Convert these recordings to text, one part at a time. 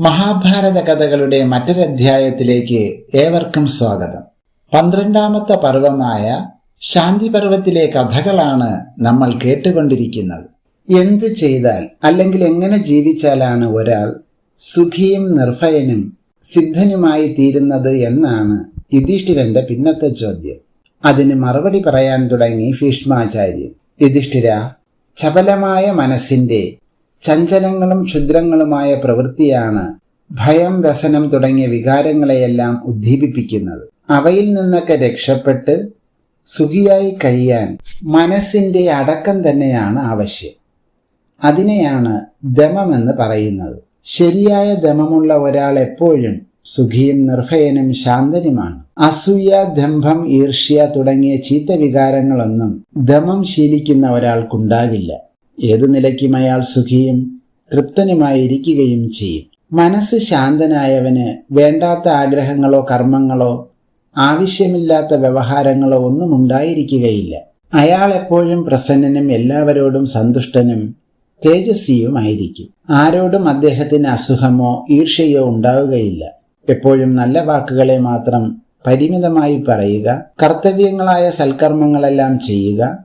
മഹാഭാരത കഥകളുടെ മറ്റൊരധ്യായത്തിലേക്ക് ഏവർക്കും സ്വാഗതം. പന്ത്രണ്ടാമത്തെ പർവമായ ശാന്തി പർവത്തിലെ കഥകളാണ് നമ്മൾ കേട്ടുകൊണ്ടിരിക്കുന്നത്. എന്ത് ചെയ്താൽ അല്ലെങ്കിൽ എങ്ങനെ ജീവിച്ചാലാണ് ഒരാൾ സുഖിയും നിർഭയനും സിദ്ധനുമായി തീരുന്നത് എന്നാണ് യുധിഷ്ഠിരന്റെ പിന്നത്തെ ചോദ്യം. അതിന് മറുപടി പറയാൻ തുടങ്ങി ഭീഷ്മാചാര്യൻ. യുധിഷ്ഠിര ചപലമായ മനസ്സിന്റെ ചഞ്ചലങ്ങളും ക്ഷുദ്രങ്ങളുമായ പ്രവൃത്തിയാണ് ഭയം വ്യസനം തുടങ്ങിയ വികാരങ്ങളെയെല്ലാം ഉദ്ദീപിപ്പിക്കുന്നത്. അവയിൽ നിന്നൊക്കെ രക്ഷപ്പെട്ട് സുഖിയായി കഴിയാൻ മനസ്സിന്റെ അടക്കം തന്നെയാണ് ആവശ്യം. അതിനെയാണ് ദമമെന്ന് പറയുന്നത്. ശരിയായ ദമമുള്ള ഒരാൾ എപ്പോഴും സുഖിയും നിർഭയനും ശാന്തനുമാണ്. അസൂയ ദംഭം ഈർഷ്യ തുടങ്ങിയ ചീത്ത വികാരങ്ങളൊന്നും ദമം ശീലിക്കുന്ന ഒരാൾക്കുണ്ടാകില്ല. ഏതു നിലയ്ക്കും അയാൾ സുഖിയും തൃപ്തനുമായിരിക്കുകയും ചെയ്യും. മനസ്സ് ശാന്തനായവന് വേണ്ടാത്ത ആഗ്രഹങ്ങളോ കർമ്മങ്ങളോ ആവശ്യമില്ലാത്ത വ്യവഹാരങ്ങളോ ഒന്നും ഉണ്ടായിരിക്കുകയില്ല. അയാൾ എപ്പോഴും പ്രസന്നനും എല്ലാവരോടും സന്തുഷ്ടനും തേജസ്വിയുമായിരിക്കും. ആരോടും അദ്ദേഹത്തിന് അസുഖമോ ഈർഷ്യയോ ഉണ്ടാവുകയില്ല. എപ്പോഴും നല്ല വാക്കുകളെ മാത്രം പരിമിതമായി പറയുക കർത്തവ്യങ്ങളായ സൽക്കർമ്മങ്ങളെല്ലാം ചെയ്യുക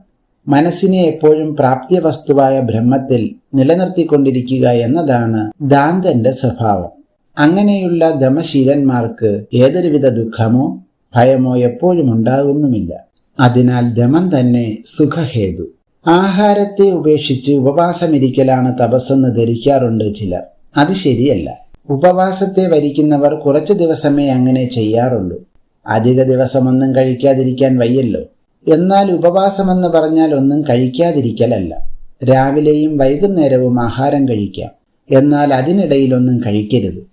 മനസ്സിനെ എപ്പോഴും പ്രാപ്തി വസ്തുവായ ബ്രഹ്മത്തിൽ നിലനിർത്തിക്കൊണ്ടിരിക്കുക എന്നതാണ് ദാന്തന്റെ സ്വഭാവം. അങ്ങനെയുള്ള ദമശീലന്മാർക്ക് ഏതൊരുവിധ ദുഃഖമോ ഭയമോ എപ്പോഴും ഉണ്ടാകുന്നുമില്ല. അതിനാൽ ദമം തന്നെ സുഖഹേതു. ആഹാരത്തെ ഉപേക്ഷിച്ച് ഉപവാസമിരിക്കലാണ് തപസ്സെന്ന് ധരിക്കാറുണ്ട് ചിലർ. അത് ശരിയല്ല. ഉപവാസത്തെ വരിക്കുന്നവർ കുറച്ചു ദിവസമേ അങ്ങനെ ചെയ്യാറുള്ളൂ. അധിക ദിവസമൊന്നും കഴിക്കാതിരിക്കാൻ വയ്യല്ലോ. എന്നാൽ ഉപവാസമെന്ന് പറഞ്ഞാൽ ഒന്നും കഴിക്കാതിരിക്കലല്ല. രാവിലെയും വൈകുന്നേരവും ആഹാരം കഴിക്കാം. എന്നാൽ അതിനിടയിലൊന്നും കഴിക്കരുത്.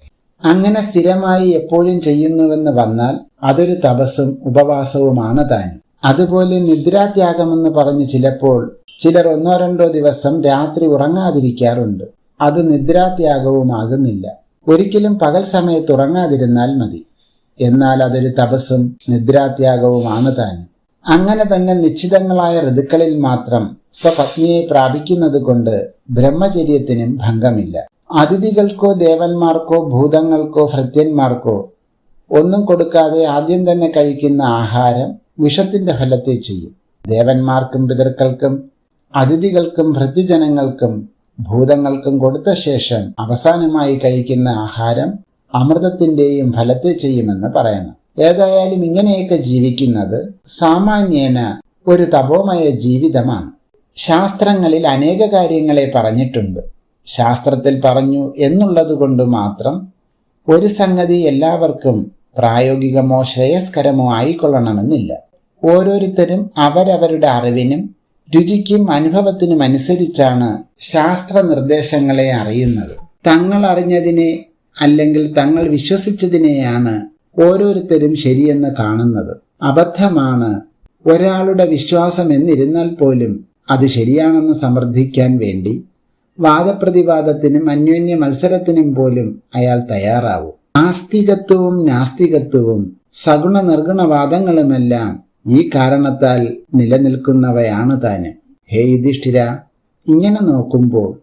അങ്ങനെ സ്ഥിരമായി എപ്പോഴും ചെയ്യുന്നുവെന്ന് വന്നാൽ അതൊരു തപസ്സും ഉപവാസവുമാണ് താൻ. അതുപോലെ നിദ്രാത്യാഗമെന്ന് പറഞ്ഞ് ചിലപ്പോൾ ചിലർ ഒന്നോ രണ്ടോ ദിവസം രാത്രി ഉറങ്ങാതിരിക്കാറുണ്ട്. അത് നിദ്രാത്യാഗവുമാകുന്നില്ല. ഒരിക്കലും പകൽ സമയത്ത് ഉറങ്ങാതിരുന്നാൽ മതി. എന്നാൽ അതൊരു തപസ്സും നിദ്രാത്യാഗവുമാണ് താൻ. അങ്ങനെ തന്നെ നിശ്ചിതങ്ങളായ ഋതുക്കളിൽ മാത്രം സ്വപത്നിയെ പ്രാപിക്കുന്നത് കൊണ്ട് ബ്രഹ്മചര്യത്തിനും ഭംഗമില്ല. അതിഥികൾക്കോ ദേവന്മാർക്കോ ഭൂതങ്ങൾക്കോ ഭൃത്യന്മാർക്കോ ഒന്നും കൊടുക്കാതെ ആദ്യം തന്നെ കഴിക്കുന്ന ആഹാരം വിഷത്തിന്റെ ഫലത്തെ ചെയ്യും. ദേവന്മാർക്കും പിതൃക്കൾക്കും അതിഥികൾക്കും ഭൃത്യജനങ്ങൾക്കും ഭൂതങ്ങൾക്കും കൊടുത്ത ശേഷം അവസാനമായി കഴിക്കുന്ന ആഹാരം അമൃതത്തിന്റെയും ഫലത്തെ ചെയ്യുമെന്ന് പറയണം. ഏതായാലും ഇങ്ങനെയൊക്കെ ജീവിക്കുന്നത് സാമാന്യേന ഒരു തപോമയ ജീവിതമാണ്. ശാസ്ത്രങ്ങളിൽ അനേക കാര്യങ്ങളെ പറഞ്ഞിട്ടുണ്ട്. ശാസ്ത്രത്തിൽ പറഞ്ഞു എന്നുള്ളതുകൊണ്ട് മാത്രം ഒരു സംഗതി എല്ലാവർക്കും പ്രായോഗികമോ ശ്രേയസ്കരമോ ആയിക്കൊള്ളണമെന്നില്ല. ഓരോരുത്തരും അവരവരുടെ അറിവിനും രുചിക്കും അനുഭവത്തിനും അനുസരിച്ചാണ് ശാസ്ത്ര നിർദ്ദേശങ്ങളെ അറിയുന്നത്. തങ്ങൾ അറിഞ്ഞതിനെ അല്ലെങ്കിൽ തങ്ങൾ വിശ്വസിച്ചതിനെയാണ് ഓരോരുത്തരും ശരിയെന്ന് കാണുന്നത്. അബദ്ധമാണ് ഒരാളുടെ വിശ്വാസം എന്നിരുന്നാൽ പോലും അത് ശരിയാണെന്ന് സമർത്ഥിക്കാൻ വേണ്ടി വാദപ്രതിവാദത്തിനും അന്യോന്യ മത്സരത്തിനും പോലും അയാൾ തയ്യാറാവും. ആസ്തികത്വവും നാസ്തികത്വവും സഗുണ നിർഗുണവാദങ്ങളുമെല്ലാം ഈ കാരണത്താൽ നിലനിൽക്കുന്നവയാണ് താനും ഹേ യുധിഷ്ഠിര ഇങ്ങനെ നോക്കുമ്പോൾ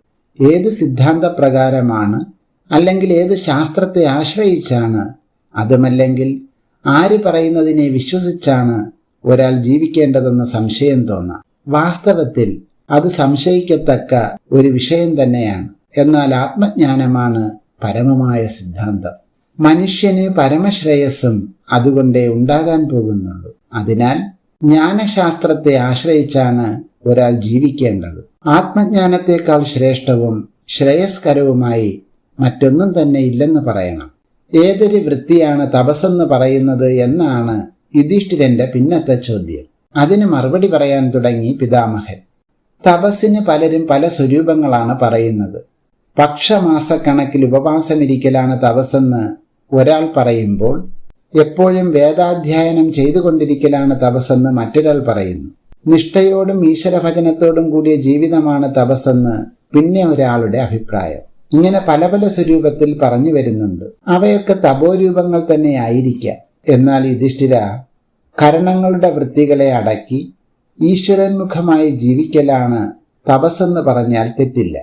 ഏത് സിദ്ധാന്തപ്രകാരമാണ് അല്ലെങ്കിൽ ഏത് ശാസ്ത്രത്തെ ആശ്രയിച്ചാണ്? അതുമല്ലെങ്കിൽ ആര് പറയുന്നതിനെ വിശ്വസിച്ചാണ് ഒരാൾ ജീവിക്കേണ്ടതെന്ന് സംശയം തോന്നാം. വാസ്തവത്തിൽ അത് സംശയിക്കത്തക്ക ഒരു വിഷയം തന്നെയാണ്. എന്നാൽ ആത്മജ്ഞാനമാണ് പരമമായ സിദ്ധാന്തം. മനുഷ്യന് പരമശ്രേയസ്സും അതുകൊണ്ടേ ഉണ്ടാകാൻ പോകുന്നുള്ളൂ. അതിനാൽ ജ്ഞാനശാസ്ത്രത്തെ ആശ്രയിച്ചാണ് ഒരാൾ ജീവിക്കേണ്ടത്. ആത്മജ്ഞാനത്തെക്കാൾ ശ്രേഷ്ഠവും ശ്രേയസ്കരവുമായി മറ്റൊന്നും തന്നെ ഇല്ലെന്ന് പറയണം. ഏതൊരു വൃത്തിയാണ് തപസ്സെന്ന് പറയുന്നത് എന്നാണ് യുധിഷ്ഠിരന്റെ പിന്നത്തെ ചോദ്യം. അതിന് മറുപടി പറയാൻ തുടങ്ങി പിതാമഹൻ. തപസ്സിന് പലരും പല സ്വരൂപങ്ങളാണ് പറയുന്നത്. പക്ഷമാസക്കണക്കിൽ ഉപവാസമിരിക്കലാണ് തപസ്സെന്ന് ഒരാൾ പറയുമ്പോൾ എപ്പോഴും വേദാധ്യയനം ചെയ്തുകൊണ്ടിരിക്കലാണ് തപസ്സെന്ന് മറ്റൊരാൾ പറയുന്നു. നിഷ്ഠയോടും ഈശ്വരഭജനത്തോടും കൂടിയ ജീവിതമാണ് തപസ്സെന്ന് പിന്നെ ഒരാളുടെ അഭിപ്രായം. ഇങ്ങനെ പല പല സ്വരൂപത്തിൽ പറഞ്ഞു വരുന്നുണ്ട്. അവയൊക്കെ തപോരൂപങ്ങൾ തന്നെ ആയിരിക്കാം. എന്നാൽ യുധിഷ്ഠിര കരണങ്ങളുടെ വൃത്തികളെ അടക്കി ഈശ്വരന്മുഖമായി ജീവിക്കലാണ് തപസ്സെന്ന് പറഞ്ഞാൽ തെറ്റില്ല.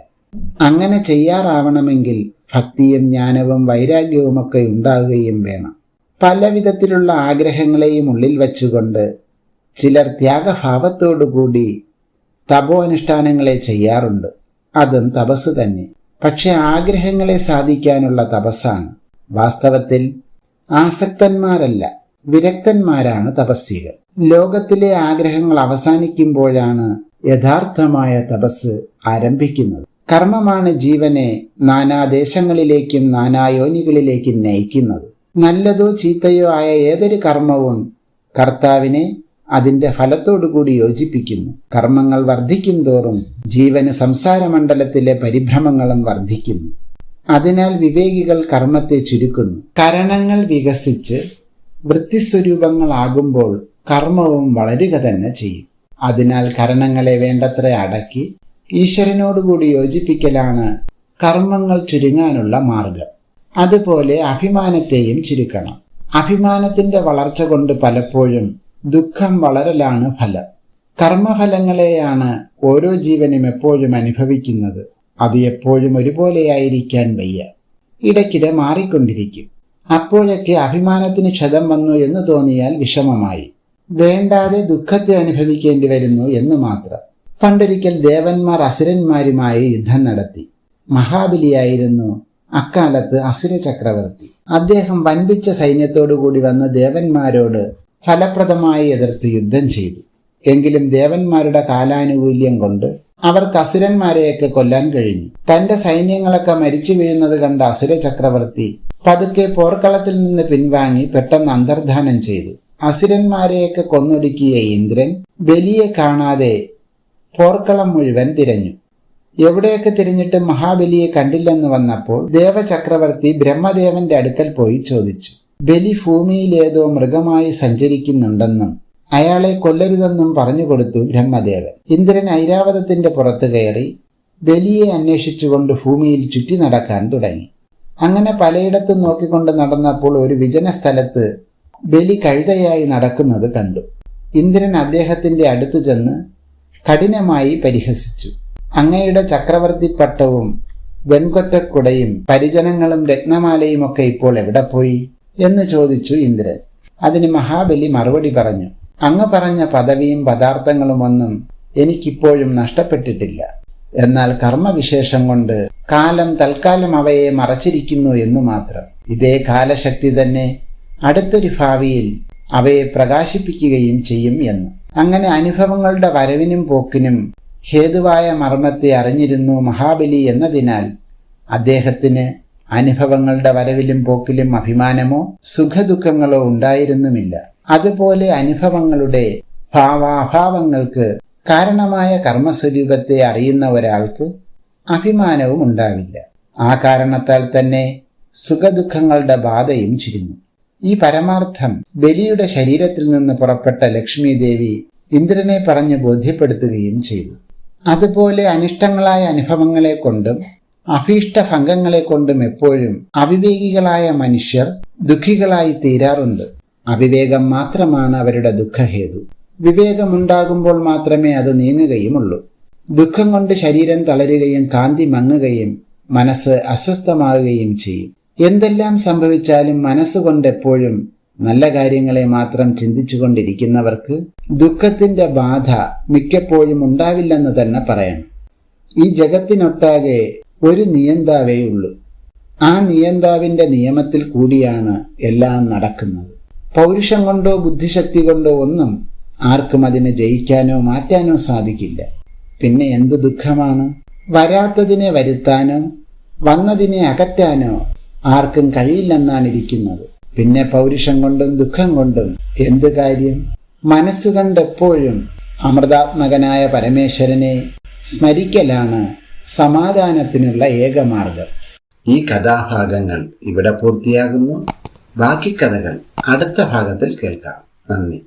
അങ്ങനെ ചെയ്യാറാവണമെങ്കിൽ ഭക്തിയും ജ്ഞാനവും വൈരാഗ്യവുമൊക്കെ ഉണ്ടാകുകയും വേണം. പല വിധത്തിലുള്ള ആഗ്രഹങ്ങളെയും ഉള്ളിൽ വച്ചുകൊണ്ട് ചിലർ ത്യാഗഭാവത്തോടുകൂടി തപോ അനുഷ്ഠാനങ്ങളെ ചെയ്യാറുണ്ട്. അതും തപസ് തന്നെ. പക്ഷെ ആഗ്രഹങ്ങളെ സാധിക്കാനുള്ള തപസ്സാണ്. വാസ്തവത്തിൽ ആസക്തന്മാരല്ല വിരക്തന്മാരാണ് തപസ്സികൾ. ലോകത്തിലെ ആഗ്രഹങ്ങൾ അവസാനിക്കുമ്പോഴാണ് യഥാർത്ഥമായ തപസ് ആരംഭിക്കുന്നത്. കർമ്മമാണ് ജീവനെ നാനാദേശങ്ങളിലേക്കും നാനായോനികളിലേക്കും നയിക്കുന്നത്. നല്ലതോ ചീത്തയോ ആയ ഏതൊരു കർമ്മവും കർത്താവിനെ അതിന്റെ ഫലത്തോടുകൂടി യോജിപ്പിക്കുന്നു. കർമ്മങ്ങൾ വർദ്ധിക്കും തോറും ജീവന് സംസാരമണ്ഡലത്തിലെ പരിഭ്രമങ്ങളും വർദ്ധിക്കുന്നു. അതിനാൽ വിവേകികൾ കർമ്മത്തെ ചുരുക്കുന്നു. കരണങ്ങൾ വികസിച്ച് വൃത്തിസ്വരൂപങ്ങളാകുമ്പോൾ കർമ്മവും വളരുക തന്നെ ചെയ്യും. അതിനാൽ കരണങ്ങളെ വേണ്ടത്ര അടക്കി ഈശ്വരനോടുകൂടി യോജിപ്പിക്കലാണ് കർമ്മങ്ങൾ ചുരുങ്ങാനുള്ള മാർഗം. അതുപോലെ അഭിമാനത്തെയും ചുരുക്കണം. അഭിമാനത്തിന്റെ വളർച്ച കൊണ്ട് പലപ്പോഴും ദുഃഖം വളരലാണ് ഫലം. കർമ്മഫലങ്ങളെയാണ് ഓരോ ജീവനും എപ്പോഴും അനുഭവിക്കുന്നത്. അത് എപ്പോഴും ഒരുപോലെയായിരിക്കാൻ വയ്യ. ഇടയ്ക്കിടെ മാറിക്കൊണ്ടിരിക്കും. അപ്പോഴൊക്കെ അഭിമാനത്തിന് ക്ഷതം വന്നു എന്ന് തോന്നിയാൽ വിഷമമായി. വേണ്ടാതെ ദുഃഖത്തെ അനുഭവിക്കേണ്ടി വരുന്നു എന്ന് മാത്രം. പണ്ടൊരിക്കൽ ദേവന്മാർ അസുരന്മാരുമായി യുദ്ധം നടത്തി. മഹാബലിയായിരുന്നു അക്കാലത്ത് അസുര ചക്രവർത്തി അദ്ദേഹം വൻപിച്ച സൈന്യത്തോടുകൂടി വന്ന് ദേവന്മാരോട് ഫലപ്രദമായി എതിർത്ത് യുദ്ധം ചെയ്തു. എങ്കിലും ദേവന്മാരുടെ കാലാനുകൂല്യം കൊണ്ട് അവർക്ക് അസുരന്മാരെയൊക്കെ കൊല്ലാൻ കഴിഞ്ഞു. തന്റെ സൈന്യങ്ങളൊക്കെ മരിച്ചു വീഴുന്നത് കണ്ട അസുര ചക്രവർത്തി പതുക്കെ പോർക്കളത്തിൽ നിന്ന് പിൻവാങ്ങി പെട്ടെന്ന് അന്തർധാനം ചെയ്തു. അസുരന്മാരെയൊക്കെ കൊന്നൊടുക്കിയ ഇന്ദ്രൻ ബലിയെ കാണാതെ പോർക്കളം മുഴുവൻ തിരഞ്ഞു. എവിടെയൊക്കെ തിരിഞ്ഞിട്ട് മഹാബലിയെ കണ്ടില്ലെന്ന് വന്നപ്പോൾ ദേവചക്രവർത്തി ബ്രഹ്മദേവന്റെ അടുക്കൽ പോയി ചോദിച്ചു. ബലി ഭൂമിയിലേതോ മൃഗമായി സഞ്ചരിക്കുന്നുണ്ടെന്നും അയാളെ കൊല്ലരുതെന്നും പറഞ്ഞുകൊടുത്തു ബ്രഹ്മദേവൻ. ഇന്ദ്രൻ ഐരാവതത്തിന്റെ പുറത്തു കയറി ബലിയെ അന്വേഷിച്ചുകൊണ്ട് ഭൂമിയിൽ ചുറ്റി നടക്കാൻ തുടങ്ങി. അങ്ങനെ പലയിടത്തും നോക്കിക്കൊണ്ട് നടന്നപ്പോൾ ഒരു വിജന സ്ഥലത്ത് ബലി കഴുതയായി നടക്കുന്നത് കണ്ടു. ഇന്ദ്രൻ അദ്ദേഹത്തിന്റെ അടുത്ത് ചെന്ന് കഠിനമായി പരിഹസിച്ചു. അങ്ങയുടെ ചക്രവർത്തി പട്ടവും വെൺകൊറ്റക്കുടയും പരിജനങ്ങളും രത്നമാലയും ഒക്കെ ഇപ്പോൾ എവിടെ പോയി? എന്ന് ചോദിച്ചു ഇന്ദ്രൻ. അതിന് മഹാബലി മറുപടി പറഞ്ഞു അങ്ങ് പറഞ്ഞ പദവിയും പദാർത്ഥങ്ങളും ഒന്നും എനിക്കിപ്പോഴും നഷ്ടപ്പെട്ടിട്ടില്ല. എന്നാൽ കർമ്മവിശേഷം കൊണ്ട് കാലം തൽക്കാലം അവയെ മറച്ചിരിക്കുന്നു എന്ന് മാത്രം. ഇതേ കാലശക്തി തന്നെ അടുത്തൊരു ഭാവിയിൽ അവയെ പ്രകാശിപ്പിക്കുകയും ചെയ്യും എന്ന്. അങ്ങനെ അനുഭവങ്ങളുടെ വരവിനും പോക്കിനും ഹേതുവായ മർമ്മത്തെ അറിഞ്ഞിരുന്നു മഹാബലി എന്നതിനാൽ അദ്ദേഹത്തിന് അനുഭവങ്ങളുടെ വരവിലും പോക്കിലും അഭിമാനമോ സുഖദുഃഖങ്ങളോ ഉണ്ടായിരുന്നുമില്ല. അതുപോലെ അനുഭവങ്ങളുടെ ഭാവാഭാവങ്ങൾക്ക് കാരണമായ കർമ്മസ്വരൂപത്തെ അറിയുന്ന ഒരാൾക്ക് അഭിമാനവും ഉണ്ടാവില്ല. ആ കാരണത്താൽ തന്നെ സുഖദുഃഖങ്ങളുടെ ബാധയും ചുരുങ്ങും ഈ പരമാർത്ഥം ബലിയുടെ ശരീരത്തിൽ നിന്ന് പുറപ്പെട്ട ലക്ഷ്മി ദേവി ഇന്ദ്രനെ പറഞ്ഞ് ബോധ്യപ്പെടുത്തുകയും ചെയ്തു. അതുപോലെ അനിഷ്ടങ്ങളായ അനുഭവങ്ങളെ കൊണ്ടും അഭീഷ്ട ഭംഗങ്ങളെ കൊണ്ടും എപ്പോഴും അവിവേകികളായ മനുഷ്യർ ദുഃഖികളായി തീരാറുണ്ട്. അവിവേകം മാത്രമാണ് അവരുടെ ദുഃഖഹേതു. വിവേകമുണ്ടാകുമ്പോൾ മാത്രമേ അത് നീങ്ങുകയുമുള്ളൂ. ദുഃഖം കൊണ്ട് ശരീരം തളരുകയും കാന്തി മങ്ങുകയും മനസ്സ് അസ്വസ്ഥമാകുകയും ചെയ്യും. എന്തെല്ലാം സംഭവിച്ചാലും മനസ്സുകൊണ്ടെപ്പോഴും നല്ല കാര്യങ്ങളെ മാത്രം ചിന്തിച്ചുകൊണ്ടിരിക്കുന്നവർക്ക് ദുഃഖത്തിന്റെ ബാധ മിക്കപ്പോഴും ഉണ്ടാവില്ലെന്ന് തന്നെ പറയണം. ഈ ജഗത്തിനൊട്ടാകെ ഒരു നിയന്താവേ ഉള്ളൂ. ആ നിയന്താവിന്റെ നിയമത്തിൽ കൂടിയാണ് എല്ലാം നടക്കുന്നത്. പൗരുഷം കൊണ്ടോ ബുദ്ധിശക്തി കൊണ്ടോ ഒന്നും ആർക്കും അതിനെ ജയിക്കാനോ മാറ്റാനോ സാധിക്കില്ല. പിന്നെ എന്തു ദുഃഖമാണ്? വരാത്തതിനെ വരുത്താനോ വന്നതിനെ അകറ്റാനോ ആർക്കും കഴിയില്ലെന്നാണ് ഇരിക്കുന്നത് പിന്നെ പൗരുഷം കൊണ്ടും ദുഃഖം കൊണ്ടും എന്ത് കാര്യം? മനസ്സുകണ്ടെപ്പോഴും അമൃതാത്മകനായ പരമേശ്വരനെ സ്മരിക്കലാണ് സമാധാനത്തിനുള്ള ഏകമാർഗം. ഈ കഥാഭാഗങ്ങൾ ഇവിടെ പൂർത്തിയാകുന്നു. ബാക്കി കഥകൾ അടുത്ത ഭാഗത്തിൽ കേൾക്കാം. നന്ദി.